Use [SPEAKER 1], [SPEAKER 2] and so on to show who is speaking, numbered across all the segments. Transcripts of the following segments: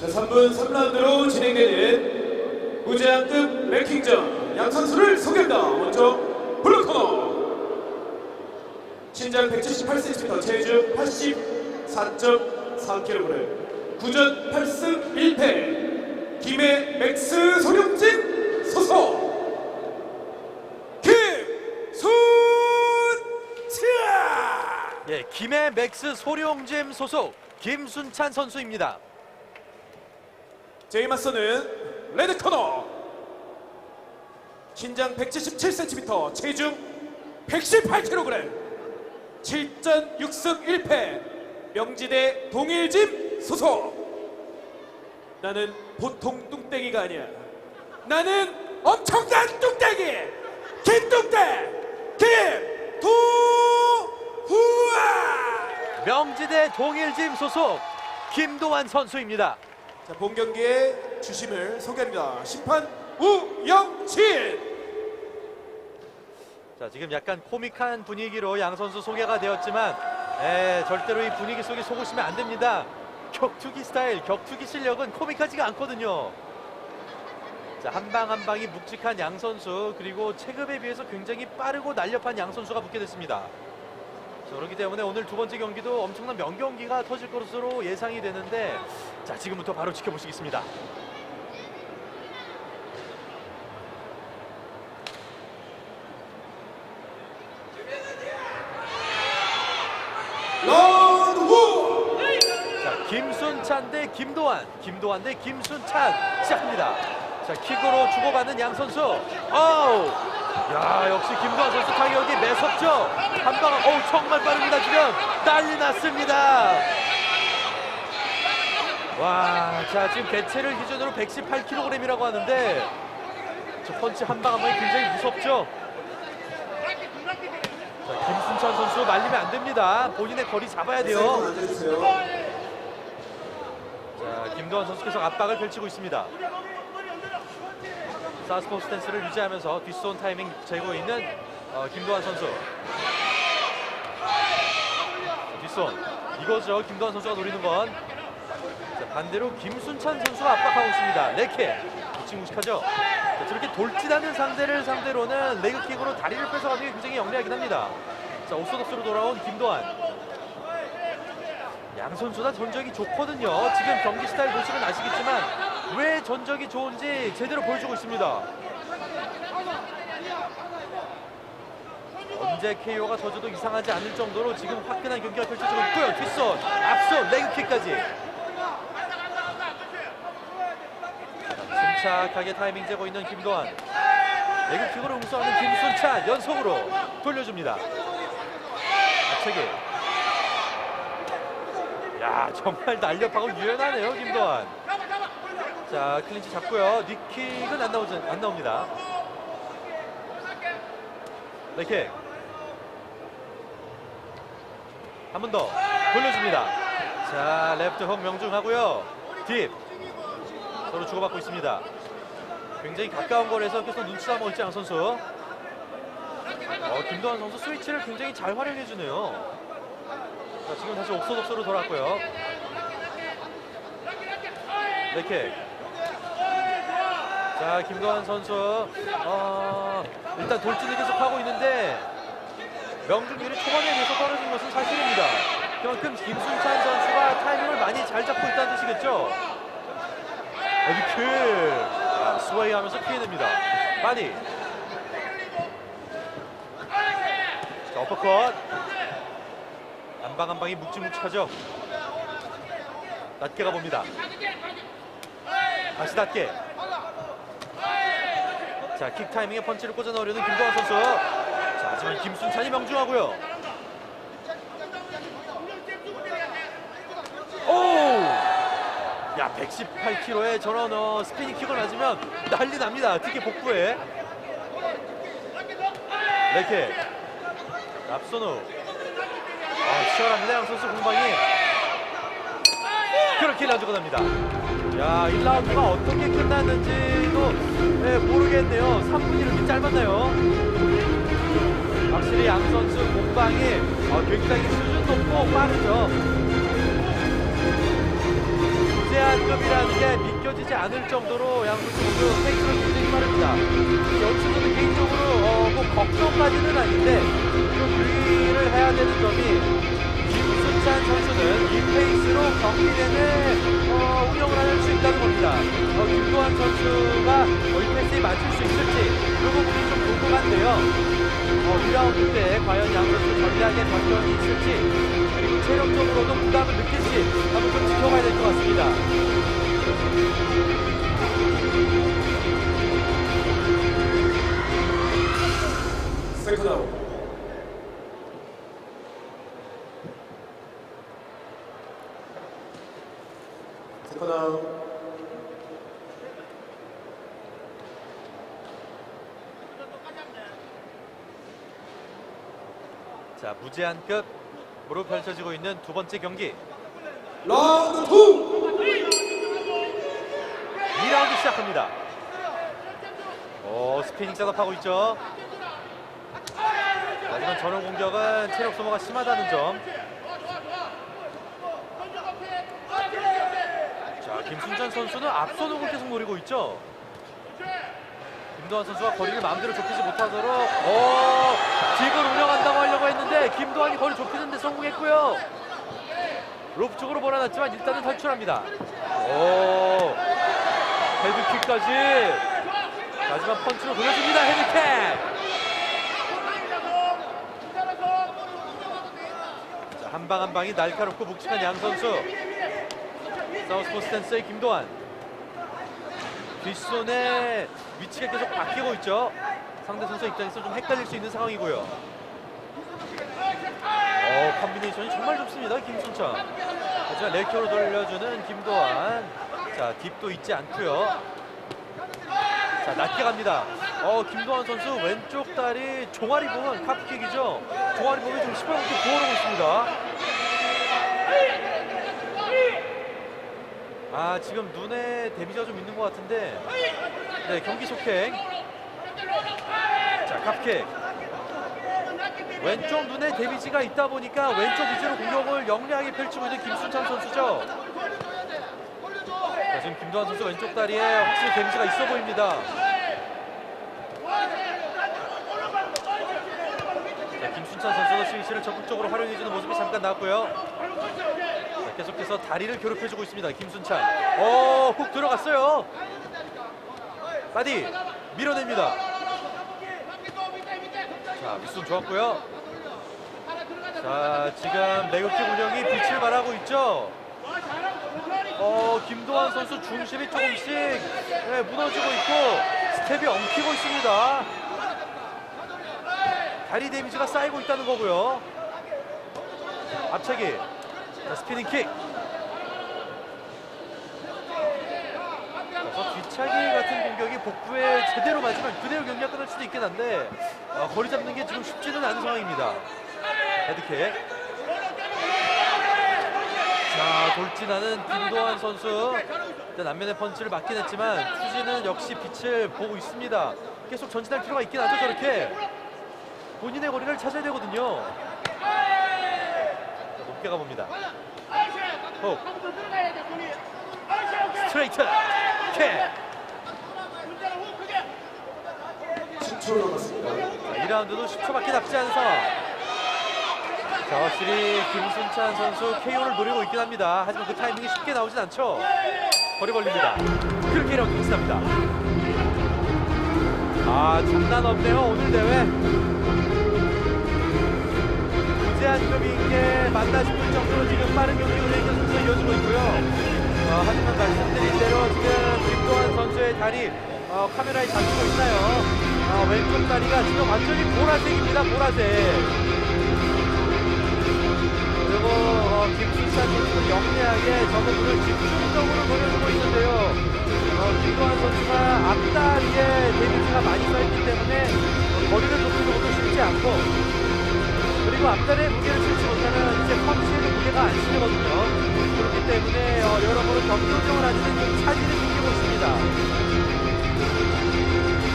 [SPEAKER 1] 자, 3분 3라운드로 진행되는 무제한급 랭킹전 양 선수를 소개합니다. 먼저 블루 코너 신장 178cm, 체중 84.4kg, 구전 8승 1패, 김해 맥스 소룡진 소속
[SPEAKER 2] 예, 김해 맥스 소룡잼 소속 김순찬 선수입니다.
[SPEAKER 1] 제이 맞서는 레드 코너. 신장 177cm 체중 118kg 7전 6승 1패 명지대 동일짐 소속. 나는 보통 뚱땡이가 아니야. 나는 엄청난 뚱땡이! 김뚱땡! 김도후아!
[SPEAKER 2] 명지대 동일짐 소속 김도환 선수입니다.
[SPEAKER 1] 자, 본 경기의 주심을 소개합니다. 심판 우영진.
[SPEAKER 2] 자, 지금 약간 코믹한 분위기로 양 선수 소개가 되었지만 에, 절대로 이 분위기 속에 속으시면 안 됩니다. 격투기 스타일, 격투기 실력은 코믹하지가 않거든요. 자, 한 방 한 방이 묵직한 양 선수 그리고 체급에 비해서 굉장히 빠르고 날렵한 양 선수가 붙게 됐습니다. 자, 그렇기 때문에 오늘 두 번째 경기도 엄청난 명경기가 터질 것으로 예상이 되는데 자, 지금부터 바로 지켜보시겠습니다. 자, 김순찬 대 김도환, 김도환 대 김순찬 시작합니다. 자, 킥으로 주고받는 양 선수. 어우, 야, 역시 김도환 선수 타격이 매섭죠. 한 방, 어우, 정말 빠릅니다. 지금 난리 났습니다. 와, 자, 지금 개체를 기준으로 118kg이라고 하는데 저 펀치 한 방 한 방이 굉장히 무섭죠. 자, 김순찬 선수 말리면 안 됩니다. 본인의 거리 잡아야 돼요. 자, 김도환 선수께서 압박을 펼치고 있습니다. 사스포 스탠스를 유지하면서 뒷손 타이밍 재고 있는 어, 김도환 선수. 뒷손 이거죠. 김도환 선수가 노리는 건. 자, 반대로 김순찬 선수가 압박하고 있습니다. 레켓 묵직묵직하죠. 자, 저렇게 돌진하는 상대를 상대로는 레그킥으로 다리를 뺏어가는 게 굉장히 영리하긴 합니다. 자, 오소독스로 돌아온 김도환. 양 선수 다 전적이 좋거든요. 지금 경기 스타일 보시면 아시겠지만 왜 전적이 좋은지 제대로 보여주고 있습니다. 언제 KO가 터져도 이상하지 않을 정도로 지금 화끈한 경기가 펼쳐지고 있고요. 뒷손, 앞손, 레그킥까지. 침착하게 타이밍 재고 있는 김도환. 레그킥으로 응수하는 김순찬 연속으로 돌려줍니다. 앞차기. 야 정말 날렵하고 유연하네요 김도환. 자 클린치 잡고요. 니킥은 안 나오지 안 나옵니다. 레킥. 한 번 더 돌려줍니다. 자 레프트 훅 명중하고요. 딥 서로 주고받고 있습니다. 굉장히 가까운 거리에서 계속 눈치 싸먹고 있지 양 선수. 어, 김도환 선수 스위치를 굉장히 잘 활용해 주네요. 자, 지금 다시 옥소독소로 돌아왔고요. 이렇게. 자, 김도환 선수. 어, 일단 돌진을 계속 하고 있는데 명중률이 초반에 비해서 떨어진 것은 사실입니다. 그만큼 김순찬 선수가 타이밍을 많이 잘 잡고 있다는 뜻이겠죠. 이렇게 자, 스웨이 하면서 피해냅니다. 많이. 자, 어퍼컷. 한방 한 방이 묵직묵직하죠. 낮게 가봅니다. 다시 낮게. 자, 킥 타이밍에 펀치를 꽂아 넣으려는 김도환 선수. 자, 하지만 김순찬이 명중하고요. 오! 야, 118kg의 저런 어, 스피닝 킥을 맞으면 난리 납니다. 특히 복부에. 이렇게 앞선우 아, 치열합니다. 양 선수 공방이 그렇게 1라운드가 납니다. 야, 1라운드가 어떻게 끝났는지도 예, 모르겠네요. 3분이 이렇게 짧았나요? 확실히 양 선수 공방이 어, 굉장히 수준 높고 빠르죠. 무제한급이라는 게 믿겨지지 않을 정도로 양국 모두 페이스가 굉장히 빠릅니다. 여기서는 개인적으로 어, 뭐 걱정까지는 아닌데 좀 유의를 해야 되는 점이 김수찬 선수는 이 페이스로 경기 내내 선수가 페이스에 맞출 수 있을지 이 부분이 좀 궁금한데요. 어, 2라운드 때 과연 양선수 전략의 변경이 있을지 그리고 체력적으로도 부담을 느낄지 한번 좀 지켜봐야 될 것 같습니다.
[SPEAKER 1] 세컨 아웃. 세컨 아웃.
[SPEAKER 2] 자 무제한급으로 펼쳐지고 있는 두 번째 경기
[SPEAKER 1] 라운드 2.
[SPEAKER 2] 2라운드 시작합니다. 오 스피닝 셋업하고 있죠. 하지만 전원 공격은 체력 소모가 심하다는 점. 자 김순찬 선수는 앞선옥을 계속 노리고 있죠. 김도환 선수가 거리를 마음대로 좁히지 못하도록 오 딥을 운영한다고 하려고 했는데 김도환이 거리 좁히는데 성공했고요. 로프 쪽으로 몰아놨지만 일단은 탈출합니다. 오 헤드킥까지. 자, 하지만 펀치로 돌려줍니다. 헤드킥. 자, 한방 한 방이 날카롭고 묵직한 양 선수. 사우스포 스탠스의 김도환. 뒷손의 위치가 계속 바뀌고 있죠. 상대 선수 입장에서 좀 헷갈릴 수 있는 상황이고요. 어, 컨비네이션이 정말 좋습니다. 김순찬. 하지만 레이크로 돌려주는 김도환. 자, 딥도 있지 않고요. 자, 낮게 갑니다. 어, 김도환 선수 왼쪽 다리 종아리 부분 카프킥이죠. 종아리 부분이 좀 시뻘겋게 부어오르고 있습니다. 아, 지금 눈에 데미지가 좀 있는 것 같은데. 네, 경기 속행. 자, 카프킥. 왼쪽 눈에 데미지가 있다 보니까 왼쪽 위주로 공격을 영리하게 펼치고 있는 김순찬 선수죠. 자, 지금 김도환 선수 왼쪽 다리에 확실히 데미지가 있어 보입니다. 자, 김순찬 선수도 스위치를 적극적으로 활용해주는 모습이 잠깐 나왔고요. 자, 계속해서 다리를 괴롭혀주고 있습니다. 김순찬. 오, 훅 들어갔어요. 바디 밀어냅니다. 자, 미순 좋았고요. 자, 지금 내격킥 운영이 빛을 발하고 있죠. 어, 김도환 선수 중심이 조금씩 네, 무너지고 있고 스텝이 엉키고 있습니다. 다리 데미지가 쌓이고 있다는 거고요. 앞차기, 자, 스피닝 킥. 그래서 뒤차기 같은 공격이 복부에 제대로 맞으면 그대로 경기가 끝날 수도 있긴 한데 어, 거리 잡는 게 지금 쉽지는 않은 상황입니다. 헤드킥. 자 돌진하는 김도환 선수 앞면에 펀치를 맞긴 했지만 투지는 역시 빛을 보고 있습니다. 계속 전진할 필요가 있긴 하죠 저렇게 본인의 거리를 찾아야 되거든요. 자, 높게 가봅니다. 호 스트레이트 킥.
[SPEAKER 1] 10초 남았습니다.
[SPEAKER 2] 2라운드도 10초밖에 남지 않은 상황. 자, 확실히 김순찬 선수 KO를 노리고 있긴 합니다. 하지만 그 타이밍이 쉽게 나오진 않죠. 거리 벌립니다. 그렇게 1라운드 끝납니다. 아, 장난 없네요, 오늘 대회. 무제한급인 게 맞나 싶을 정도로 지금 빠른 경기 운행이 계속해서 이어지고 있고요. 어, 하지만 말씀드린 대로 지금 김도환 선수의 다리 어, 카메라에 잡히고 있나요? 어, 왼쪽 다리가 지금 완전히 보라색입니다. 보라색. 그리고 어, 김순찬 선수 영리하게 저 부분을 집중적으로 노려주고 있는데요. 어, 김도환 선수가 앞다리에 데미지가 많이 쌓였기 때문에 어, 거리를 좁히는 것도 쉽지 않고 그리고 앞단에 무게를 실지 못하면 이제 펀치에도 무게가 안 실리거든요. 그렇기 때문에 어, 여러모로 격조정을 하시는 좀 차질을 느끼고 있습니다.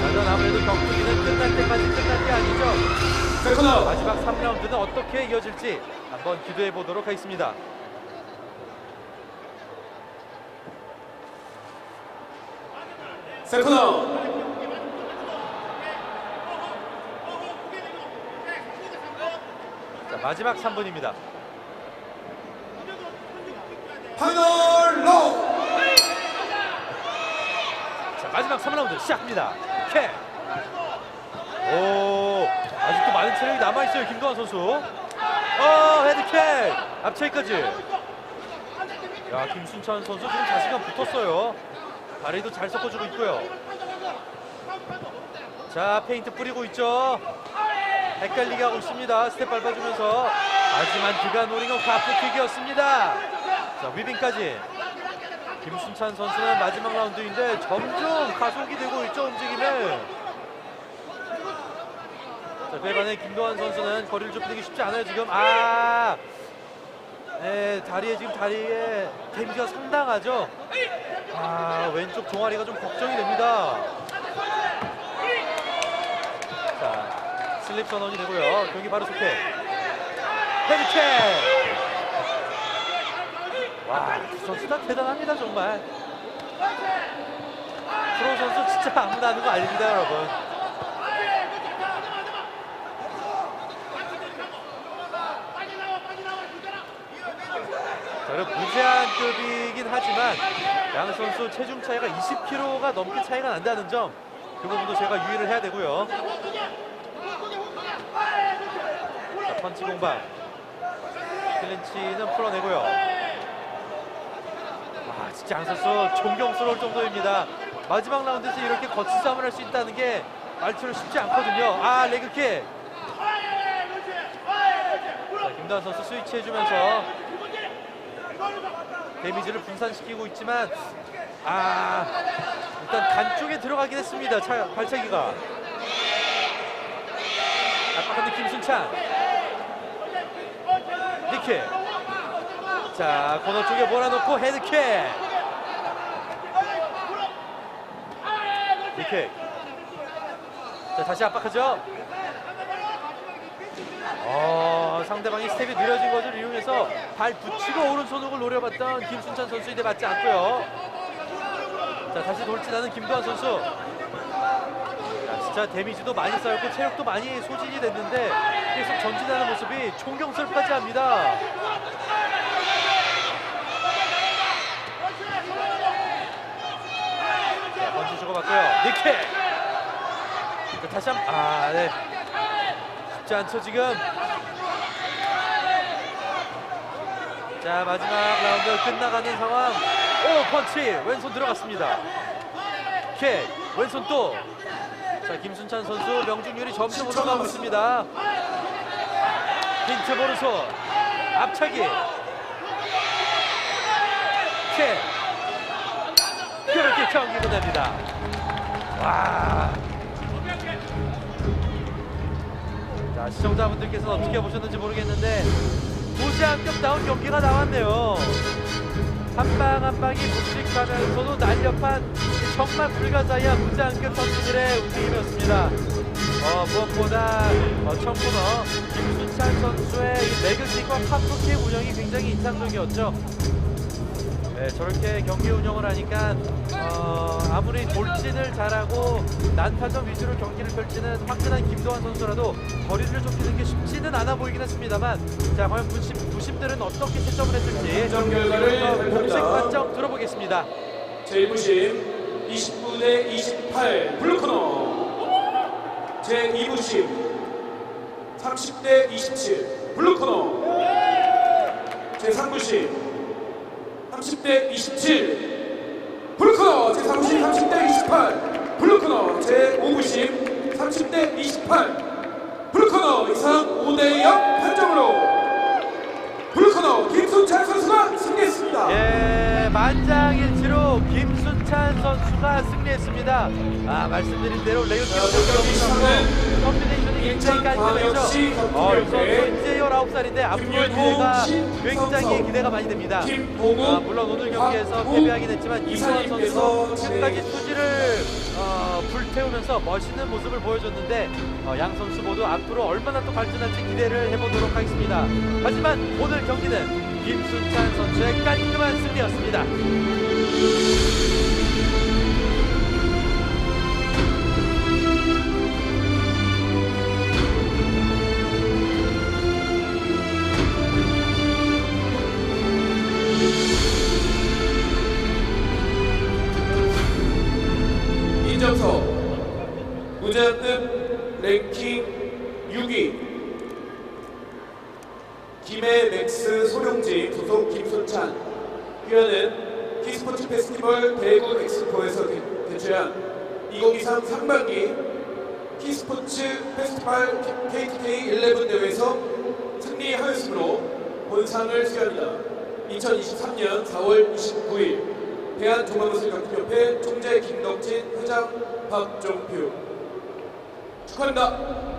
[SPEAKER 2] 하지만 아무래도 격투기는 끝날 때까지 끝난 게 아니죠.
[SPEAKER 1] 그렇죠.
[SPEAKER 2] 마지막 3라운드는 어떻게 이어질지 한번 기대해 보도록 하겠습니다.
[SPEAKER 1] 세컨 아웃!
[SPEAKER 2] 마지막 3분입니다.
[SPEAKER 1] 파이널 라운드.
[SPEAKER 2] 자, 마지막 3라운드 시작합니다. 캡. 오, 아직도 많은 체력이 남아 있어요. 김도환 선수. 어, 헤드캡. 앞차기까지. 야, 김순찬 선수 지금 자신감 붙었어요. 다리도 잘 섞어주고 있고요. 자, 페인트 뿌리고 있죠. 헷갈리게 하고 있습니다. 스텝 밟아주면서. 하지만 그가 노린 건 가프킥이었습니다. 자, 위빙까지. 김순찬 선수는 마지막 라운드인데 점점 가속이 되고 있죠 움직임이. 자, 반해 김도환 선수는 거리를 좁히기 쉽지 않아요 지금. 아, 네 다리에 지금 다리에 데미지가 상당하죠. 아 왼쪽 종아리가 좀 걱정이 됩니다. 자 슬립 선언이 되고요. 경기 바로 속해. 헤드킥. 와, 두 선수 다 대단합니다, 정말. 프로 선수 진짜 아무나 하는 거 아닙니다, 여러분. 자, 그리고 무제한급이긴 하지만 양 선수 체중 차이가 20kg가 넘게 차이가 난다는 점, 그 부분도 제가 유의를 해야 되고요. 자, 펀치 공방. 클린치는 풀어내고요. 아, 진짜 양 선수 존경스러울 정도입니다. 마지막 라운드에서 이렇게 거친 싸움을 할 수 있다는 게 말처럼 쉽지 않거든요. 아, 레그킥. 자, 김도환 선수 스위치 해주면서 데미지를 분산시키고 있지만 아, 일단 간 쪽에 들어가긴 했습니다. 차, 발차기가. 아까 김순찬. 니킥. 자, 코너 쪽에 몰아놓고 헤드킥. 니킥. 자, 다시 압박하죠. 어, 상대방이 스텝이 느려진 것을 이용해서 발 붙이고 오른손 훅을 노려봤던 김순찬 선수인데 맞지 않고요. 자, 다시 돌진하는 김도환 선수. 야, 진짜 데미지도 많이 쌓였고 체력도 많이 소진이 됐는데 계속 전진하는 모습이 존경스럽까지 합니다. 자, 번지 주고받고요. 니킥. 자, 다시 한 아, 네. 쉽지 않죠 지금. 자 마지막 라운드 끝나가는 상황. 오 펀치 왼손 들어갔습니다. 킥 왼손 또. 자 김순찬 선수 명중률이 점점 올라가고 있습니다. 빈트 보르손 앞차기. 킥. 그렇게 경기 끝납니다. 와. 자 시청자분들께서 어떻게 보셨는지 모르겠는데 무제한급다운 경기가 나왔네요. 한 방 한 방이 묵직하면서도 날렵한 정말 불가사의한 무제한급 선수들의 움직임이었습니다. 어, 무엇보다 어, 청문어 김순찬 선수의 이 레그킥과 카프킥 운영이 굉장히 인상적이었죠. 네, 저렇게 경기 운영을 하니까 어, 아무리 돌진을 잘하고 난타전 위주로 경기를 펼치는 화끈한 김도환 선수라도 거리를 좁히는 게 쉽지는 않아 보이긴 했습니다만 자 과연 부심, 부심들은 어떻게 채점을 했을지
[SPEAKER 1] 판정 결과를
[SPEAKER 2] 공식. 판정 들어보겠습니다.
[SPEAKER 1] 제1부심 29대 28 블루코너. 제2부심 30대 27 블루코너. 제3부심 30대 27 블루코너. 제3부심 30대 28 블루코너. 제5부심 30대 28 블루코너. 이상 5대 0 판정으로 블루코너 김순찬 선수가 승리했습니다.
[SPEAKER 2] 예, 만장일치로 김순찬 선수가 승리했습니다. 아 말씀드린 대로 레이어
[SPEAKER 1] 자, 경기
[SPEAKER 2] 컴비네이션이 굉장히 깔끔했죠. 어, 선수 이제 19살인데 앞으로의 기대가 굉장히 기대가 많이 됩니다. 아, 물론 오늘 경기에서 패배하긴 했지만
[SPEAKER 1] 이사님께서
[SPEAKER 2] 선수도 끝까지 투지를 어, 불태우면서 멋있는 모습을 보여줬는데 어, 양 선수 모두 앞으로 얼마나 또 발전할지 기대를 해보도록 하겠습니다. 하지만 오늘 경기는 김순찬 선수의 깔끔한 승리였습니다.
[SPEAKER 1] 키스포츠 페스티벌 대구 엑스포에서 개- 개최한 2023 상반기 키스포츠 페스티벌 KTK 11 대회에서 승리하였으므로 본상을 수여합니다. 2023년 4월 29일 대한종합무술격투협회 총재 김덕진 회장 박종표 축하합니다.